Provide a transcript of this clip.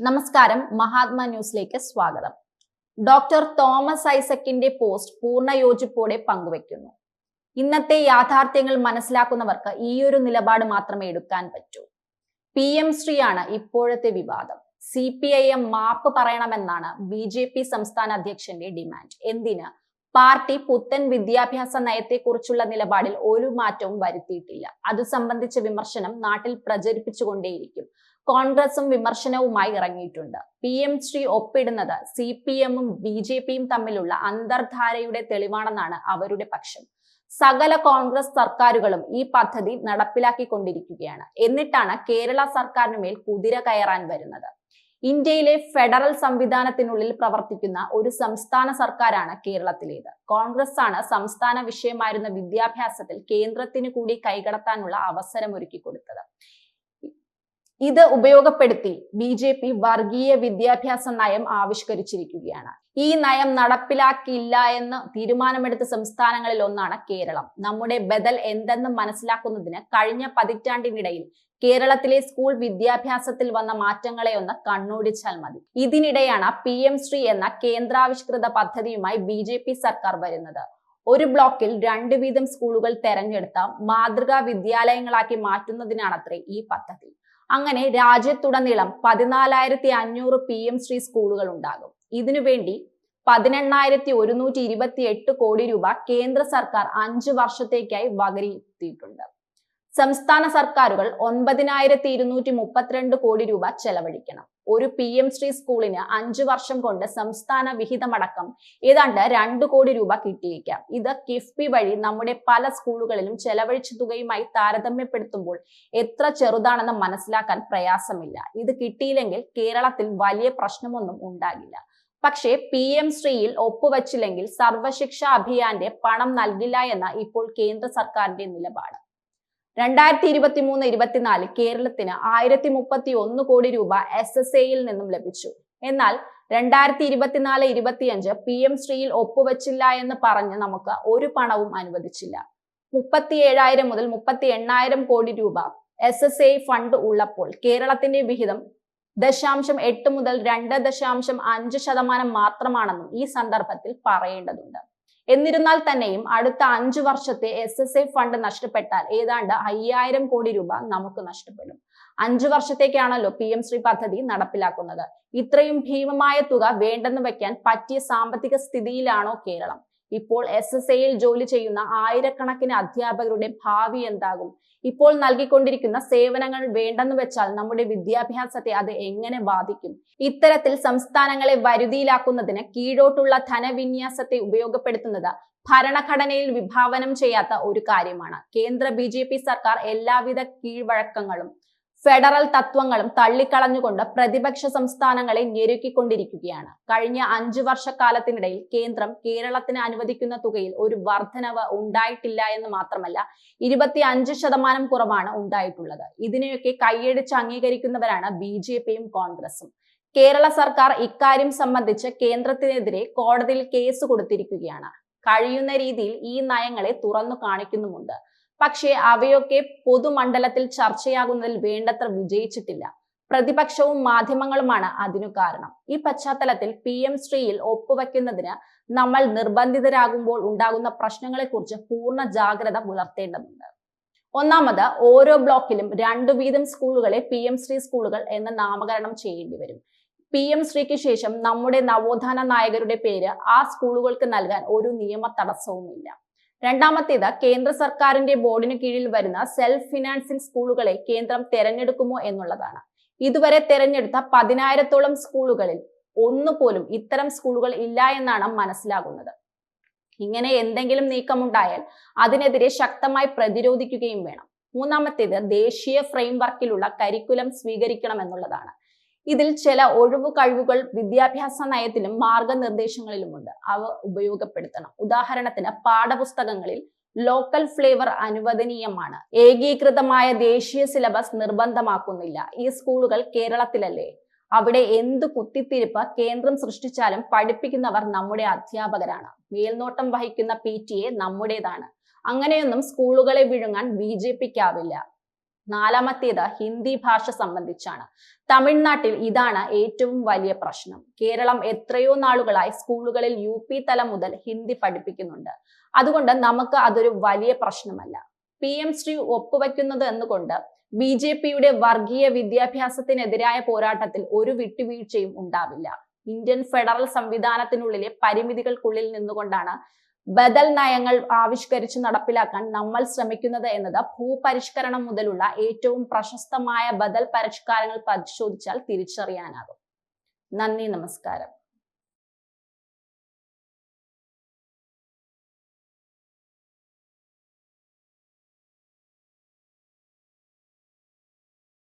നമസ്കാരം. മഹാത്മാ ന്യൂസിലേക്ക് സ്വാഗതം. ഡോക്ടർ തോമസ് ഐസക്കിന്റെ പോസ്റ്റ് പൂർണ യോജിപ്പോടെ പങ്കുവെക്കുന്നു. ഇന്നത്തെ യാഥാർത്ഥ്യങ്ങൾ മനസ്സിലാക്കുന്നവർക്ക് ഈ ഒരു നിലപാട് മാത്രമേ എടുക്കാൻ പറ്റൂ. പി എം ശ്രീയാണ് ഇപ്പോഴത്തെ വിവാദം. സി പി ഐ എം മാപ്പ് പറയണമെന്നാണ് ബി ജെ പി സംസ്ഥാന അധ്യക്ഷന്റെ ഡിമാൻഡ്. എന്തിന്? പാർട്ടി പുത്തൻ വിദ്യാഭ്യാസ നയത്തെക്കുറിച്ചുള്ള നിലപാടിൽ ഒരു മാറ്റവും വരുത്തിയിട്ടില്ല. അത് സംബന്ധിച്ച വിമർശനം നാട്ടിൽ പ്രചരിപ്പിച്ചുകൊണ്ടേയിരിക്കും. കോൺഗ്രസും വിമർശനവുമായി ഇറങ്ങിയിട്ടുണ്ട്. പി എം ശ്രീ ഒപ്പിടുന്നത് സി പി എമ്മും ബി ജെ പിയും തമ്മിലുള്ള അന്തർധാരയുടെ തെളിവാണെന്നാണ് അവരുടെ പക്ഷം. സകല കോൺഗ്രസ് സർക്കാരുകളും ഈ പദ്ധതി നടപ്പിലാക്കിക്കൊണ്ടിരിക്കുകയാണ്. എന്നിട്ടാണ് കേരള സർക്കാരിന് മേൽ കുതിര കയറാൻ വരുന്നത്. ഇന്ത്യയിലെ ഫെഡറൽ സംവിധാനത്തിനുള്ളിൽ പ്രവർത്തിക്കുന്ന ഒരു സംസ്ഥാന സർക്കാരാണ് കേരളത്തിലേത്. കോൺഗ്രസ് ആണ് സംസ്ഥാന വിഷയമായിരുന്ന വിദ്യാഭ്യാസത്തിൽ കേന്ദ്രത്തിന് കൂടി കൈകടത്താനുള്ള അവസരം ഒരുക്കി കൊടുത്തത് ഇത് ഉപയോഗപ്പെടുത്തി ബി ജെ പി വർഗീയ വിദ്യാഭ്യാസ നയം ആവിഷ്കരിച്ചിരിക്കുകയാണ്. ഈ നയം നടപ്പിലാക്കിയില്ല എന്ന് തീരുമാനമെടുത്ത സംസ്ഥാനങ്ങളിൽ ഒന്നാണ് കേരളം. നമ്മുടെ ബദൽ എന്തെന്ന് മനസ്സിലാക്കുന്നതിന് കഴിഞ്ഞ പതിറ്റാണ്ടിനിടയിൽ കേരളത്തിലെ സ്കൂൾ വിദ്യാഭ്യാസത്തിൽ വന്ന മാറ്റങ്ങളെ ഒന്ന് കണ്ണോടിച്ചാൽ മതി. ഇതിനിടെയാണ് പി എം ശ്രീ എന്ന കേന്ദ്രാവിഷ്കൃത പദ്ധതിയുമായി ബി ജെ പി സർക്കാർ വരുന്നത്. ഒരു ബ്ലോക്കിൽ രണ്ട് വീതം സ്കൂളുകൾ തെരഞ്ഞെടുത്ത മാതൃകാ വിദ്യാലയങ്ങളാക്കി മാറ്റുന്നതിനാണത്രേ ഈ പദ്ധതി. അങ്ങനെ രാജ്യത്തുടനീളം പതിനാലായിരത്തി അഞ്ഞൂറ് പി എം ശ്രീ സ്കൂളുകൾ ഉണ്ടാകും. ഇതിനുവേണ്ടി പതിനെണ്ണായിരത്തി ഒരുന്നൂറ്റി ഇരുപത്തി എട്ട് കോടി രൂപ കേന്ദ്ര സർക്കാർ അഞ്ച് വർഷത്തേക്കായി വകയിരുത്തിയിട്ടുണ്ട്. സംസ്ഥാന സർക്കാരുകൾ ഒൻപതിനായിരത്തി ഇരുന്നൂറ്റി മുപ്പത്തിരണ്ട് കോടി രൂപ ചെലവഴിക്കണം. ഒരു പി എം ശ്രീ സ്കൂളിന് അഞ്ചു വർഷം കൊണ്ട് സംസ്ഥാന വിഹിതമടക്കം ഏതാണ്ട് രണ്ടു കോടി രൂപ കിട്ടിയേക്കാം. ഇത് കിഫ്ബി വഴി നമ്മുടെ പല സ്കൂളുകളിലും ചെലവഴിച്ച തുകയുമായി താരതമ്യപ്പെടുത്തുമ്പോൾ എത്ര ചെറുതാണെന്ന് മനസ്സിലാക്കാൻ പ്രയാസമില്ല. ഇത് കിട്ടിയില്ലെങ്കിൽ കേരളത്തിൽ വലിയ പ്രശ്നമൊന്നും ഉണ്ടാകില്ല. പക്ഷേ പി എം ശ്രീയിൽ ഒപ്പുവച്ചില്ലെങ്കിൽ സർവശിക്ഷ അഭിയാന്റെ പണം നൽകില്ല എന്ന ഇപ്പോൾ കേന്ദ്ര സർക്കാരിന്റെ നിലപാട്. രണ്ടായിരത്തി ഇരുപത്തി മൂന്ന് ഇരുപത്തിനാല് കേരളത്തിന് ആയിരത്തി മുപ്പത്തി ഒന്ന് കോടി രൂപ എസ് എസ് എയിൽ നിന്നും ലഭിച്ചു. എന്നാൽ രണ്ടായിരത്തി ഇരുപത്തിനാല് ഇരുപത്തിയഞ്ച് പി എം ശ്രീയിൽ ഒപ്പുവച്ചില്ല എന്ന് പറഞ്ഞ് നമുക്ക് ഒരു പണവും അനുവദിച്ചില്ല. മുപ്പത്തി ഏഴായിരം മുതൽ മുപ്പത്തി എണ്ണായിരം കോടി രൂപ എസ് എസ് എ ഫണ്ട് ഉള്ളപ്പോൾ കേരളത്തിന്റെ വിഹിതം ദശാംശം എട്ട് മുതൽ രണ്ട് ദശാംശം അഞ്ച് ശതമാനം മാത്രമാണെന്നും ഈ സന്ദർഭത്തിൽ പറയേണ്ടതുണ്ട്. എന്നിരുന്നാൽ തന്നെയും അടുത്ത അഞ്ചു വർഷത്തെ എസ് എസ് എ ഫണ്ട് നഷ്ടപ്പെട്ടാൽ ഏതാണ്ട് അയ്യായിരം കോടി രൂപ നമുക്ക് നഷ്ടപ്പെടും. അഞ്ചു വർഷത്തേക്കാണല്ലോ പി എം ശ്രീ പദ്ധതി നടപ്പിലാക്കുന്നത്. ഇത്രയും ഭീമമായ തുക വേണ്ടെന്ന് വെക്കാൻ പറ്റിയ സാമ്പത്തിക സ്ഥിതിയിലാണോ കേരളം? ഇപ്പോൾ എസ് എസ് എയിൽ ജോലി ചെയ്യുന്ന ആയിരക്കണക്കിന് അധ്യാപകരുടെ ഭാവി എന്താകും? ഇപ്പോൾ നൽകിക്കൊണ്ടിരിക്കുന്ന സേവനങ്ങൾ വേണ്ടെന്ന് വെച്ചാൽ നമ്മുടെ വിദ്യാഭ്യാസത്തെ അത് എങ്ങനെ ബാധിക്കും? ഇത്തരത്തിൽ സംസ്ഥാനങ്ങളെ വരുതിയിലാക്കുന്നതിന് കീഴോട്ടുള്ള ധനവിന്യാസത്തെ ഉപയോഗപ്പെടുത്തുന്നത് ഭരണഘടനയിൽ വിഭാവനം ചെയ്യാത്ത ഒരു കാര്യമാണ്. കേന്ദ്ര ബി സർക്കാർ എല്ലാവിധ കീഴ്വഴക്കങ്ങളും ഫെഡറൽ തത്വങ്ങളും തള്ളിക്കളഞ്ഞുകൊണ്ട് പ്രതിപക്ഷ സംസ്ഥാനങ്ങളെ ഞെരുക്കിക്കൊണ്ടിരിക്കുകയാണ്. കഴിഞ്ഞ അഞ്ചു വർഷക്കാലത്തിനിടയിൽ കേന്ദ്രം കേരളത്തിന് അനുവദിക്കുന്ന തുകയിൽ ഒരു വർധനവ് ഉണ്ടായിട്ടില്ല എന്ന് മാത്രമല്ല ഇരുപത്തി അഞ്ച് ശതമാനം കുറവാണ് ഉണ്ടായിട്ടുള്ളത്. ഇതിനെയൊക്കെ കൈയടിച്ച് അംഗീകരിക്കുന്നവരാണ് ബി ജെ പിയും കോൺഗ്രസും. കേരള സർക്കാർ ഇക്കാര്യം സംബന്ധിച്ച് കേന്ദ്രത്തിനെതിരെ കോടതിയിൽ കേസ് കൊടുത്തിരിക്കുകയാണ്. കഴിയുന്ന രീതിയിൽ ഈ നയങ്ങളെ തുറന്നു കാണിക്കുന്നുമുണ്ട്. പക്ഷേ അവയൊക്കെ പൊതുമണ്ഡലത്തിൽ ചർച്ചയാകുന്നതിൽ വേണ്ടത്ര വിജയിച്ചിട്ടില്ല. പ്രതിപക്ഷവും മാധ്യമങ്ങളുമാണ് അതിനു കാരണം. ഈ പശ്ചാത്തലത്തിൽ പി എം ശ്രീയിൽ ഒപ്പുവെക്കുന്നതിന് നമ്മൾ നിർബന്ധിതരാകുമ്പോൾ ഉണ്ടാകുന്ന പ്രശ്നങ്ങളെക്കുറിച്ച് പൂർണ ജാഗ്രത പുലർത്തേണ്ടതുണ്ട്. ഒന്നാമത് ഓരോ ബ്ലോക്കിലും രണ്ടു വീതം സ്കൂളുകളെ പി എം ശ്രീ സ്കൂളുകൾ എന്ന് നാമകരണം ചെയ്യേണ്ടി വരും. പി എം ശ്രീക്ക് ശേഷം നമ്മുടെ നവോത്ഥാന നായകരുടെ പേര് ആ സ്കൂളുകൾക്ക് നൽകാൻ ഒരു നിയമ തടസ്സവുമില്ല. രണ്ടാമത്തേത് കേന്ദ്ര സർക്കാരിന്റെ ബോർഡിന് കീഴിൽ വരുന്ന സെൽഫ് ഫിനാൻസിംഗ് സ്കൂളുകളെ കേന്ദ്രം തെരഞ്ഞെടുക്കുമോ എന്നുള്ളതാണ്. ഇതുവരെ തെരഞ്ഞെടുത്ത പതിനായിരത്തോളം സ്കൂളുകളിൽ ഒന്നുപോലും ഇത്തരം സ്കൂളുകൾ ഇല്ല എന്നാണ് മനസ്സിലാകുന്നത്. ഇങ്ങനെ എന്തെങ്കിലും നീക്കമുണ്ടായാൽ അതിനെതിരെ ശക്തമായി പ്രതിരോധിക്കുകയും വേണം. മൂന്നാമത്തേത് ദേശീയ ഫ്രെയിംവർക്കിലുള്ള കരിക്കുലം സ്വീകരിക്കണം എന്നുള്ളതാണ്. ഇതിൽ ചില ഒഴിവു കഴിവുകൾ വിദ്യാഭ്യാസ നയത്തിലും മാർഗനിർദ്ദേശങ്ങളിലുമുണ്ട്. അവ ഉപയോഗപ്പെടുത്തണം. ഉദാഹരണത്തിന് പാഠപുസ്തകങ്ങളിൽ ലോക്കൽ ഫ്ലേവർ അനുവദനീയമാണ്. ഏകീകൃതമായ ദേശീയ സിലബസ് നിർബന്ധമാക്കുന്നില്ല. ഈ സ്കൂളുകൾ കേരളത്തിലല്ലേ? അവിടെ എന്ത് കുത്തിത്തിരിപ്പ് കേന്ദ്രം സൃഷ്ടിച്ചാലും പഠിപ്പിക്കുന്നവർ നമ്മുടെ അധ്യാപകരാണ്. മേൽനോട്ടം വഹിക്കുന്ന പി ടി എ നമ്മുടേതാണ്. അങ്ങനെയൊന്നും സ്കൂളുകളെ വിഴുങ്ങാൻ ബി ജെ പിക്കാവില്ല. നാലാമത്തേത് ഹിന്ദി ഭാഷ സംബന്ധിച്ചാണ്. തമിഴ്നാട്ടിൽ ഇതാണ് ഏറ്റവും വലിയ പ്രശ്നം. കേരളം എത്രയോ നാളുകളായി സ്കൂളുകളിൽ യു പി തലം മുതൽ ഹിന്ദി പഠിപ്പിക്കുന്നുണ്ട്. അതുകൊണ്ട് നമുക്ക് അതൊരു വലിയ പ്രശ്നമല്ല. പി എം ശ്രീ ഒപ്പുവെക്കുന്നത് എന്നുകൊണ്ട് ബി ജെ പിയുടെ വർഗീയ വിദ്യാഭ്യാസത്തിനെതിരായ പോരാട്ടത്തിൽ ഒരു വിട്ടുവീഴ്ചയും ഉണ്ടാവില്ല. ഇന്ത്യൻ ഫെഡറൽ സംവിധാനത്തിനുള്ളിലെ പരിമിതികൾക്കുള്ളിൽ നിന്നുകൊണ്ടാണ് ബദൽ നയങ്ങൾ ആവിഷ്കരിച്ച് നടപ്പിലാക്കാൻ നമ്മൾ ശ്രമിക്കുന്നത് എന്നത് ഭൂപരിഷ്കരണം മുതലുള്ള ഏറ്റവും പ്രശസ്തമായ ബദൽ പരിഷ്കാരങ്ങൾ പരിശോധിച്ചാൽ തിരിച്ചറിയാനാകും. നന്ദി നമസ്കാരം.